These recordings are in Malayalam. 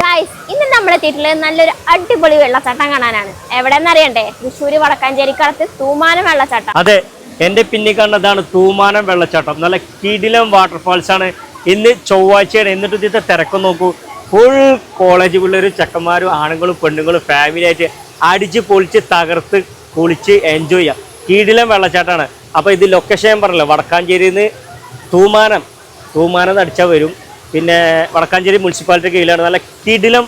ഗായ്സ് ഇന്ന് നമ്മളെത്തിയിട്ടുള്ളത് നല്ലൊരു അടിപൊളി വെള്ളച്ചാട്ടം കാണാനാണ്. എവിടെന്ന് അറിയണ്ടേ? തൃശ്ശൂര് വടക്കാഞ്ചേരിക്കടത്ത് തൂമാനം വെള്ളച്ചാട്ടം. അതെ എന്റെ പിന്നിൽ കണ്ടതാണ് തൂമാനം വെള്ളച്ചാട്ടം. നല്ല കിടിലം വാട്ടർഫാൾസ് ആണ്. ഇന്ന് ചൊവ്വാഴ്ചയാണ്. എന്നിട്ട് ഇതിന്റെ തിരക്കം നോക്കൂ. ഫുൾ കോളേജ് പിള്ളേരും ചെക്കന്മാരും ആണുങ്ങളും പെണ്ണുങ്ങളും ഫാമിലി ആയിട്ട് അടിച്ച് പൊളിച്ച് തകർത്ത് കുളിച്ച് എൻജോയ് ചെയ്യാം. കീടിലം വെള്ളച്ചാട്ടമാണ്. അപ്പോൾ ഇത് ലൊക്കേഷൻ പറഞ്ഞല്ലോ? വടക്കാഞ്ചേരിയിൽ നിന്ന് തൂമാനം തൂമാനം അടിച്ചാൽ വരും. പിന്നെ വടക്കാഞ്ചേരി മുനിസിപ്പാലിറ്റി കീഴിലാണ് നല്ല കിടിലം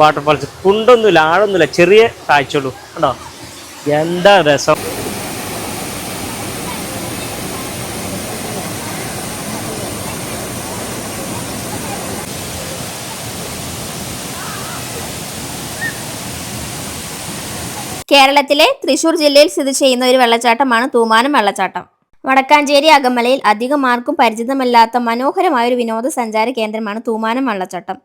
വാട്ടർഫാൾസ് കുണ്ടൊന്നുമില്ല ആഴൊന്നുമില്ല ചെറിയ താഴ്ചയുള്ളൂ കണ്ടോ? എന്താ രസം? കേരളത്തിലെ തൃശ്ശൂർ ജില്ലയിൽ സ്ഥിതി ചെയ്യുന്ന ഒരു വെള്ളച്ചാട്ടമാണ് തൂമാനം വെള്ളച്ചാട്ടം. വടക്കാഞ്ചേരി അകമലയിൽ അധികം ആർക്കും പരിചിതമല്ലാത്ത മനോഹരമായ ഒരു വിനോദസഞ്ചാര കേന്ദ്രമാണ് തൂമാനം വെള്ളച്ചാട്ടം.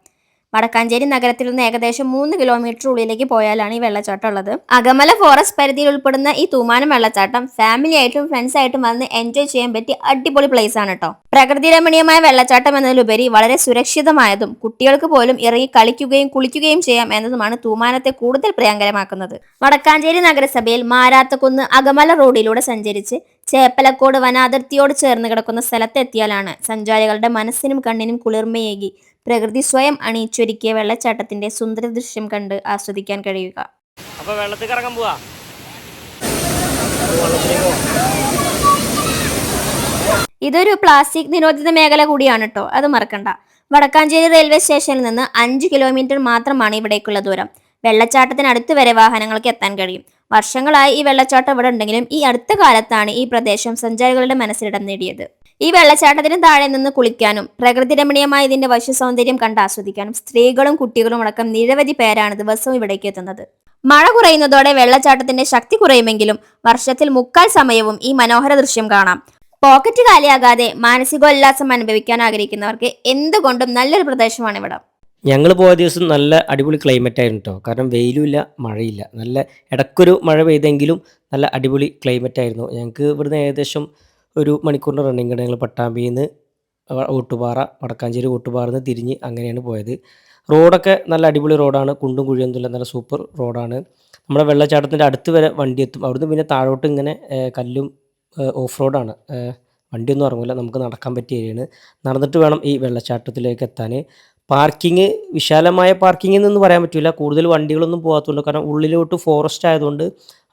വടക്കാഞ്ചേരി നഗരത്തിൽ നിന്ന് ഏകദേശം മൂന്ന് കിലോമീറ്റർ ഉള്ളിലേക്ക് പോയാലാണ് ഈ വെള്ളച്ചാട്ടം ഉള്ളത്. അകമല ഫോറസ്റ്റ് പരിധിയിൽ ഉൾപ്പെടുന്ന ഈ തൂമാനം വെള്ളച്ചാട്ടം ഫാമിലി ആയിട്ടും ഫ്രണ്ട്സ് ആയിട്ടും വന്ന് എൻജോയ് ചെയ്യാൻ പറ്റിയ അടിപൊളി പ്ലേസ് ആണ് കേട്ടോ പ്രകൃതി രമണീയമായ വെള്ളച്ചാട്ടം എന്നതിലുപരി വളരെ സുരക്ഷിതമായതും കുട്ടികൾക്ക് പോലും ഇറങ്ങി കളിക്കുകയും കുളിക്കുകയും ചെയ്യാം എന്നതുമാണ് തൂമാനത്തെ കൂടുതൽ പ്രിയങ്കരമാക്കുന്നത്. വടക്കാഞ്ചേരി നഗരസഭയിൽ മാരാത്തക്കുന്ന് അകമല റോഡിലൂടെ സഞ്ചരിച്ച് ചേപ്പലക്കോട് വനാതിർത്തിയോട് ചേർന്ന് കിടക്കുന്ന സ്ഥലത്തെത്തിയാലാണ് സഞ്ചാരികളുടെ മനസ്സിനും കണ്ണിനും കുളിർമയേകി പ്രകൃതി സ്വയം അണിയിച്ചൊരുക്കിയ വെള്ളച്ചാട്ടത്തിന്റെ സുന്ദര ദൃശ്യം കണ്ട് ആസ്വദിക്കാൻ കഴിയുക. അപ്പൊ വെള്ളത്തിൽ ഇറങ്ങാൻ പോവാ. ഇതൊരു പ്ലാസ്റ്റിക് നിരോധിത മേഖല കൂടിയാണ് കേട്ടോ അത് മറക്കണ്ട. വടക്കാഞ്ചേരി റെയിൽവേ സ്റ്റേഷനിൽ നിന്ന് അഞ്ച് കിലോമീറ്റർ മാത്രമാണ് ഇവിടേക്കുള്ള ദൂരം. വെള്ളച്ചാട്ടത്തിനടുത്ത് വരെ വാഹനങ്ങൾക്ക് എത്താൻ കഴിയും. വർഷങ്ങളായി ഈ വെള്ളച്ചാട്ടം ഇവിടെ ഉണ്ടെങ്കിലും ഈ അടുത്ത കാലത്താണ് ഈ പ്രദേശം സഞ്ചാരികളുടെ മനസ്സിലിടം നേടിയത്. ഈ വെള്ളച്ചാട്ടത്തിന് താഴെ നിന്ന് കുളിക്കാനും പ്രകൃതി രമണീയമായ ഇതിന്റെ വശ്യ സൗന്ദര്യം കണ്ട് ആസ്വദിക്കാനും സ്ത്രീകളും കുട്ടികളും അടക്കം നിരവധി പേരാണ് ദിവസവും ഇവിടേക്ക് എത്തുന്നത്. മഴ കുറയുന്നതോടെ വെള്ളച്ചാട്ടത്തിന്റെ ശക്തി കുറയുമെങ്കിലും വർഷത്തിൽ മുക്കാൽ സമയവും ഈ മനോഹര ദൃശ്യം കാണാം. പോക്കറ്റ് കാലിയാകാതെ മാനസികോല്ലാസം അനുഭവിക്കാൻ ആഗ്രഹിക്കുന്നവർക്ക് എന്തുകൊണ്ടും നല്ലൊരു പ്രദേശമാണ് ഇവിടം. ഞങ്ങൾ പോയ ദിവസം നല്ല അടിപൊളി ക്ലൈമറ്റ് ആയിരുന്നു കേട്ടോ കാരണം വെയിലുമില്ല മഴയില്ല. നല്ല ഇടക്കൊരു മഴ പെയ്തെങ്കിലും നല്ല അടിപൊളി ക്ലൈമറ്റ് ആയിരുന്നു. ഞങ്ങൾക്ക് ഇവിടുന്ന് ഏകദേശം ഒരു മണിക്കൂറിന്റെ റണ്ണിങ് ഉണ്ട് ഞങ്ങൾ പട്ടാമ്പിയിൽ നിന്ന് ഓട്ടുപാറ വടക്കാഞ്ചേരി ഓട്ടുപാറ നിന്ന് തിരിഞ്ഞ് അങ്ങനെയാണ് പോയത്. റോഡൊക്കെ നല്ല അടിപൊളി റോഡാണ്. കുണ്ടും കുഴിയൊന്നുമില്ല നല്ല സൂപ്പർ റോഡാണ്. നമ്മുടെ വെള്ളച്ചാട്ടത്തിന്റെ അടുത്ത് വരെ വണ്ടി എത്തും. അവിടുന്ന് പിന്നെ താഴോട്ട് ഇങ്ങനെ കല്ലും ഓഫ് റോഡാണ് വണ്ടിയൊന്നും ഇറങ്ങില്ല നമുക്ക് നടക്കാൻ പറ്റിയ ഏരിയയാണ്. നടന്നിട്ട് വേണം ഈ വെള്ളച്ചാട്ടത്തിലേക്ക് എത്താൻ പാർക്കിംഗ് വിശാലമായ പാർക്കിംഗ് എന്നൊന്നും പറയാൻ പറ്റില്ല കൂടുതൽ വണ്ടികളൊന്നും പോകാത്തതുകൊണ്ട്. കാരണം ഉള്ളിലോട്ട് ഫോറസ്റ്റ് ആയതുകൊണ്ട്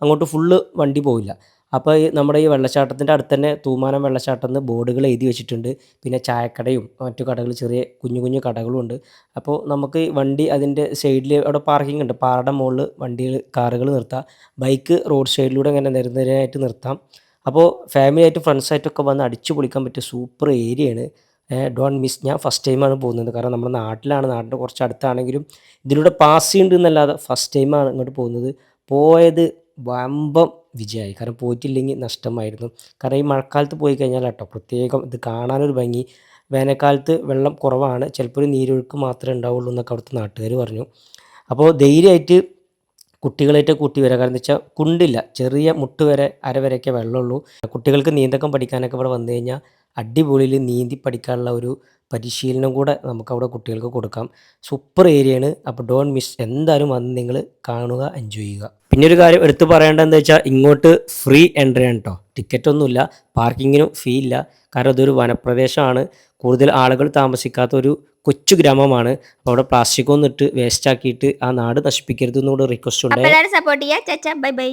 അങ്ങോട്ട് ഫുള്ള് വണ്ടി പോവില്ല. അപ്പോൾ ഈ നമ്മുടെ ഈ വെള്ളച്ചാട്ടത്തിന്റെ അടുത്ത് തന്നെ തൂമാനം വെള്ളച്ചാട്ടം എന്ന് ബോർഡുകൾ എഴുതി വെച്ചിട്ടുണ്ട്. പിന്നെ ചായക്കടയും മറ്റു കടകൾ ചെറിയ കുഞ്ഞു കുഞ്ഞു കടകളും ഉണ്ട്. അപ്പോൾ നമുക്ക് വണ്ടി അതിന്റെ സൈഡിൽ അവിടെ പാർക്കിംഗ് ഉണ്ട്. പാറയുടെ മുകളിൽ വണ്ടികൾ കാറുകൾ നിർത്താം. ബൈക്ക് റോഡ് സൈഡിലൂടെ ഇങ്ങനെ നിരനിരയായിട്ട് നിർത്താം. അപ്പോൾ ഫാമിലി ആയിട്ട് ഫ്രണ്ട്സ് ആയിട്ടൊക്കെ വന്ന് അടിച്ചു പൊളിക്കാൻ പറ്റിയ സൂപ്പർ ഏരിയയാണ് ഡോണ്ട് മിസ് ഞാൻ ഫസ്റ്റ് ടൈമാണ് പോകുന്നത്. കാരണം നമ്മുടെ നാട്ടിലാണ്. നാട്ടിന്റെ കുറച്ച് അടുത്താണെങ്കിലും ഇതിലൂടെ പാസ് ചെയ്യുന്നുണ്ട് എന്നല്ലാതെ ഫസ്റ്റ് ടൈമാണ് ഇങ്ങോട്ട് പോകുന്നത്. പോയത് വമ്പം വിജയമായി. കാരണം പോയിട്ടില്ലെങ്കിൽ നഷ്ടമായിരുന്നു. കാരണം ഈ മഴക്കാലത്ത് പോയി കഴിഞ്ഞാൽ കേട്ടോ പ്രത്യേകം ഇത് കാണാനൊരു ഭംഗി. വേനൽക്കാലത്ത് വെള്ളം കുറവാണ് ചിലപ്പോൾ ഒരു നീരൊഴുക്ക് മാത്രമേ ഉണ്ടാവുള്ളൂ എന്നൊക്കെ അവിടുത്തെ നാട്ടുകാർ പറഞ്ഞു. അപ്പോൾ ധൈര്യമായിട്ട് കുട്ടികളായിട്ട് കൂട്ടി വരിക കാരണം വെച്ചാൽ കുണ്ടില്ല ചെറിയ മുട്ട് വരെ അര വരെയൊക്കെ വെള്ളമുള്ളൂ. കുട്ടികൾക്ക് നീന്തക്കം പഠിക്കാനൊക്കെ ഇവിടെ വന്നു കഴിഞ്ഞാൽ അടിപൊളിയിൽ നീന്തി പഠിക്കാനുള്ള ഒരു പരിശീലനം കൂടെ നമുക്ക് അവിടെ കുട്ടികൾക്ക് കൊടുക്കാം. സൂപ്പർ ഏരിയയാണ്. അപ്പോൾ ഡോൺ മിസ് എന്തായാലും വന്ന് നിങ്ങൾ കാണുക എൻജോയ് ചെയ്യുക. പിന്നെ ഒരു കാര്യം എടുത്തു പറയേണ്ടത് എന്താ വെച്ചാൽ ഇങ്ങോട്ട് ഫ്രീ എൻട്രി ആണ് കേട്ടോ ടിക്കറ്റ് ഒന്നുമില്ല പാർക്കിങ്ങിനും ഫീ ഇല്ല. കാരണം ഇതൊരു വനപ്രദേശമാണ്. കൂടുതൽ ആളുകൾ താമസിക്കാത്ത ഒരു കൊച്ചു ഗ്രാമമാണ്. അപ്പോൾ അവിടെ പ്ലാസ്റ്റിക് ഒന്നിട്ട് വേസ്റ്റ് ആക്കിയിട്ട് ആ നാട് നശിപ്പിക്കരുത് എന്നുകൂടെ റിക്വസ്റ്റ് ഉണ്ട് അപ്പൊ സപ്പോർട്ട് ചെയ്യാ. Bye bye